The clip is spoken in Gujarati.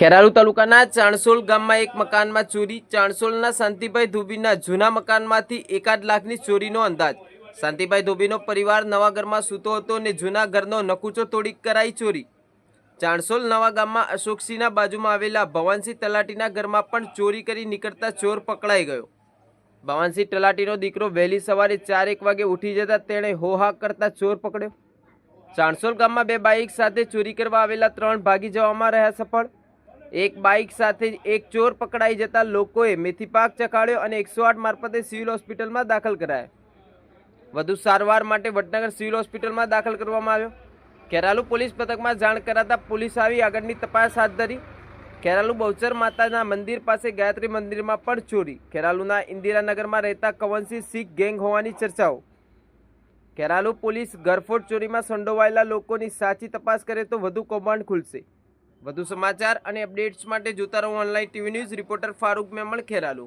ખેરાલુ તાલુકાના ચાણસોલ ગામમાં એક મકાનમાં ચોરી, ચાણસોલના શાંતિભાઈ ધોબીના જૂના મકાનમાંથી એકાદ લાખની ચોરીનો અંદાજ. શાંતિભાઈ ધોબીનો પરિવાર નવા ઘરમાં સૂતો હતો અને જૂના ઘરનો નકુચો તોડી કરાઈ ચોરી. ચાણસોલ નવા ગામમાં અશોકસિંહના બાજુમાં આવેલા ભવાનસિંહ તલાટીના ઘરમાં પણ ચોરી કરી નીકળતા ચોર પકડાઈ ગયો. ભવાનસિંહ તલાટીનો દીકરો વહેલી સવારે ચાર એક વાગે ઉઠી જતા તેણે હોહા કરતા ચોર પકડ્યો. ચાણસોલ ગામમાં બે બાઇક સાથે ચોરી કરવા આવેલા ત્રણ ભાગી જવામાં રહ્યા સફળ. એક બાઇક સાથે એક ચોર પકડાઈ જતા લોકોએ મેથી પાક ચખાડ્યો અને એકસો આઠ મારફતે સિવિલ હોસ્પિટલમાં દાખલ કરાયા. વધુ સારવાર માટે વડનગર સિવિલ હોસ્પિટલમાં દાખલ કરવામાં આવ્યો. ખેરાલુ પોલીસ પથકમાં જાણ કરાતા પોલીસ આવી આગળની તપાસ હાથ ધરી. ખેરાલુ બહુચર માતાના મંદિર પાસે ગાયત્રી મંદિરમાં પણ ચોરી. ખેરાલુના ઇન્દિરાનગરમાં રહેતા કવનસિંહ શીખ ગેંગ હોવાની ચર્ચાઓ. ખેરાલુ પોલીસ ગરફોડ ચોરીમાં સંડોવાયેલા લોકોની સાચી તપાસ કરે તો વધુ કૌભાંડ ખુલશે. વધુ સમાચાર અને અપડેટ્સ માટે જોતા રહો online TV news reporter Farooq Memon Kheralu.